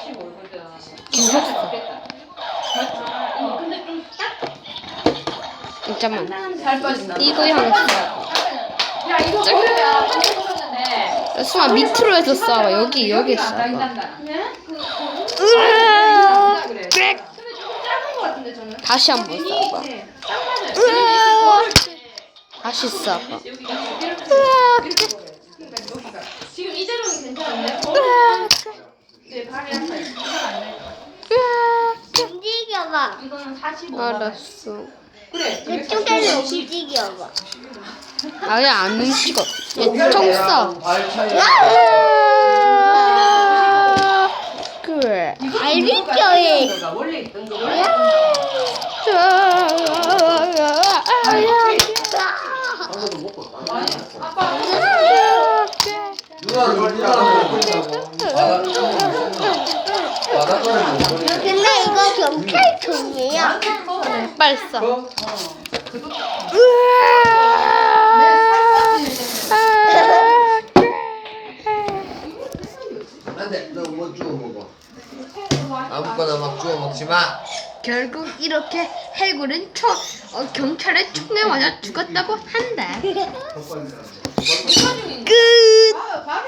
45거든. 계속 써. 어, 근데 좀 딱 잠깐만. 잘 빠진다. 이거 형. 야 이거 버려야 한개 버렸는데. 수아 밑으로 해서 싸워. 여기 여기 안 싸워. 으아! 그래. 꽥! 근데 좀 작은 거 같은데 저는. 다시 한번 싸봐. 네. 딱. 으아! 다시 싸봐. 여기가 으아렇게 버려요. 그러니까 여기가 지금 이 자료는 괜찮은데. 으아! 네 발이 아파요. 이건 안 돼. 으아! 움직여 봐. 이거는 45. 알았어. 그래. 이쪽에는 움직여봐. 아예 안 움직여. 차이. 으아! 그래. 원래 있던 거 원래 버리네. 근데 이거 경찰총이야. 빨리 써. 어? 안 돼. 너뭐 주워 먹어. 아무거나 막 주워 먹지 마. 결국 이렇게 해골은 총 어, 경찰의 총에 맞아 죽었다고 한다. 끝. 아,